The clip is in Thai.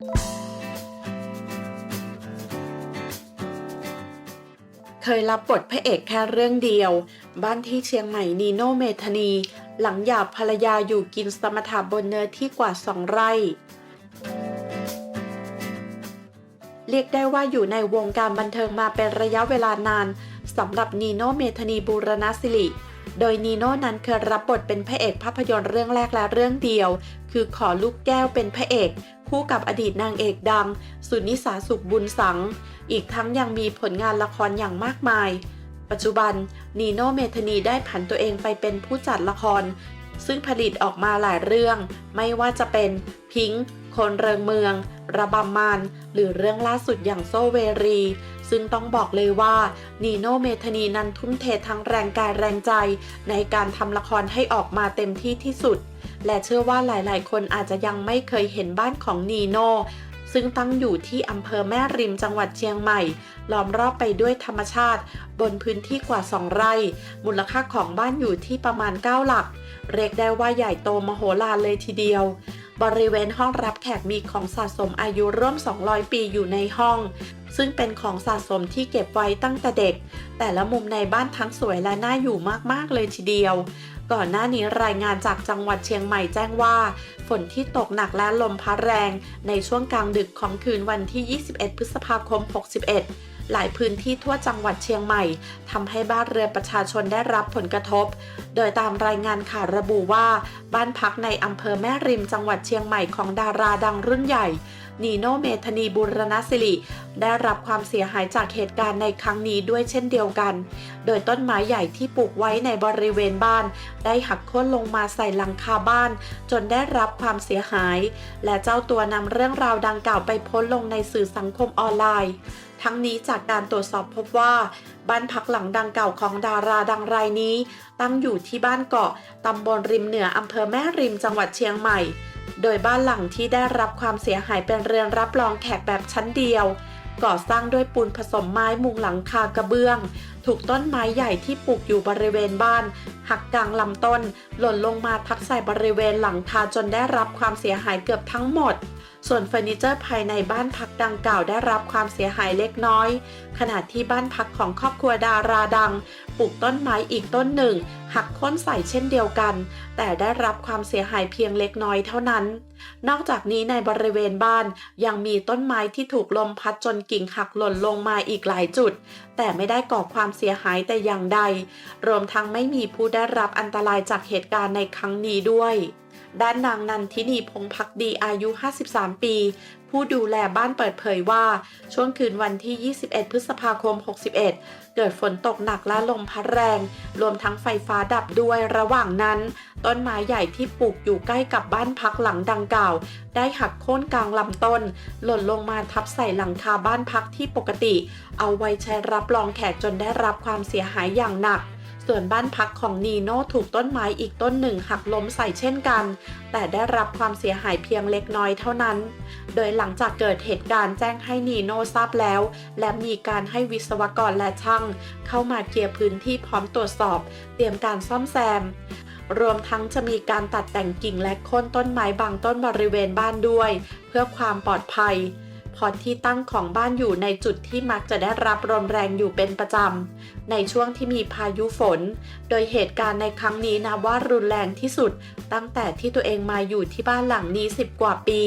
เคยรับบทพระเอกแค่เรื่องเดียว บ้านที่เชียงใหม่นีโนเมธานี หลังหย่าภรรยาอยู่กินสมถะบนเนื้อที่กว่าสองไร่ เรียกได้ว่าอยู่ในวงการบันเทิงมาเป็นระยะเวลานานสำหรับนีโนเมธานีบูรณศิริ โดยนีโน่นั้นเคยรับบทเป็นพระเอกภาพยนตร์เรื่องแรกและเรื่องเดียว คือขอลูกแก้วเป็นพระเอก คู่กับอดีตนางเอกดัง สุนิสาสุขบุญสัง อีกทั้งยังมีผลงานละครอย่างมากมาย ปัจจุบันนีโนเมธานีได้ผันตัวเองไปเป็นผู้จัดละคร ซึ่งผลิตออกมาหลายเรื่อง ไม่ว่าจะเป็นพิงค์คนเริงเมือง ระบำมานหรือเรื่องล่าสุดอย่างโซเวรี ซึ่งต้องบอกเลยว่านีโนเมธานีนั้นทุ่มเททั้งแรงกายแรงใจ ในการทำละครให้ออกมาเต็มที่ที่สุด และเชื่อว่าหลายๆ คนอาจจะยังไม่เคยเห็นบ้านของนีโนซึ่งตั้งอยู่ที่อำเภอแม่ริมจังหวัดเชียงใหม่ ล้อมรอบไปด้วยธรรมชาติ บนพื้นที่กว่า 2 ไร่ มูลค่าของบ้านอยู่ที่ประมาณ 9 หลัก เรียกได้ว่าใหญ่โตมโหฬารเลยทีเดียว บริเวณห้องรับแขกมีของสะสมอายุร่วม 200 ปีอยู่ในห้อง ซึ่งเป็นของสะสมที่เก็บไว้ตั้งแต่เด็ก แต่ละมุมในบ้านทั้งสวยและน่าอยู่มาก ๆ เลยทีเดียว ก่อนหน้านี้รายงานจากจังหวัดเชียงใหม่แจ้งว่า ฝนที่ตกหนักและลมพัดแรง ในช่วงกลางดึกของคืนวันที่ 21 พฤษภาคม 61 หลายพื้นที่ทั่วจังหวัดเชียงใหม่ทำให้บ้านเรือนประชาชนได้รับผลกระทบ โดยตามรายงานข่าวระบุว่า บ้านพักในอำเภอแม่ริมจังหวัดเชียงใหม่ของดาราดังรุ่นใหญ่ นีโนเมธานีบุรณศิริ ได้รับความเสียหายจากเหตุการณ์ในครั้งนี้ด้วยเช่นเดียวกัน โดยต้นไม้ใหญ่ที่ปลูกไว้ในบริเวณบ้าน ได้หักโค่นลงมาใส่หลังคาบ้าน จนได้รับความเสียหาย และเจ้าตัวนำเรื่องราวดังกล่าวไปโพสต์ลงในสื่อสังคมออนไลน์ทั้งนี้จากการตรวจสอบพบว่าบ้านพักหลังดังเก่าของดาราดังรายนี้ ตั้งอยู่ที่บ้านเกาะตำบลริมเหนืออำเภอแม่ริมจังหวัดเชียงใหม่ โดยบ้านหลังที่ได้รับความเสียหายเป็นเรือนรับรองแขกแบบชั้นเดียว ก่อสร้างด้วยปูนผสมไม้มุงหลังคากระเบื้อง ถูกต้นไม้ใหญ่ที่ปลูกอยู่บริเวณบ้าน หักกลางลำต้น หล่นลงมาทับใส่บริเวณหลังคาจนได้รับความเสียหายเกือบทั้งหมด ส่วนเฟอร์นิเจอร์ภายในบ้านพักดังกล่าวได้รับความเสียหายเล็กน้อย ขณะที่บ้านพักของครอบครัวดาราดัง ปลูกต้นไม้อีกต้นหนึ่ง หักโค่นใส่เช่นเดียวกัน แต่ได้รับความเสียหายเพียงเล็กน้อยเท่านั้น นอกจากนี้ในบริเวณบ้านยังมีต้นไม้ที่ถูกลมพัดจนกิ่งหักหล่นลงมาอีกหลายจุด แต่ไม่ได้ก่อความเสียหายแต่อย่างใด รวมทั้งไม่มีผู้ได้รับอันตรายจากเหตุการณ์ในครั้งนี้ด้วย ด้านนางนันทินีพงพักดีอายุ 53 ปี ผู้ดูแลบ้านเปิดเผยว่า ช่วงคืนวันที่ 21 พฤษภาคม 61 เกิดฝนตกหนักและลมพัดแรง รวมทั้งไฟฟ้าดับด้วยระหว่างนั้น ต้นไม้ใหญ่ที่ปลูกอยู่ใกล้กับบ้านพักหลังดังกล่าว ได้หักโค่นกลางลำต้น หล่นลงมาทับใส่หลังคาบ้านพักที่ปกติ เอาไว้ใช้รับรองแขกจนได้รับความเสียหายอย่างหนัก ส่วนบ้านพักของนีโน่ถูกต้นไม้อีกต้นหนึ่งหักล้มใส่เช่นกัน แต่ได้รับความเสียหายเพียงเล็กน้อยเท่านั้น โดยหลังจากเกิดเหตุการณ์แจ้งให้นีโน่ทราบแล้ว และมีการให้วิศวกรและช่าง เข้ามาเคลียร์พื้นที่พร้อมตรวจสอบ เตรียมการซ่อมแซมรวมทั้งจะมีการตัดแต่งกิ่งและโค่นต้นไม้บางต้นบริเวณบ้านด้วย เพื่อความปลอดภัย พอที่ตั้งของบ้านอยู่ในจุดที่มักจะได้รับลมแรงอยู่เป็นประจำ ในช่วงที่มีพายุฝน โดยเหตุการณ์ในครั้งนี้นะว่ารุนแรงที่สุด ตั้งแต่ที่ตัวเองมาอยู่ที่บ้านหลังนี้ 10 กว่าปี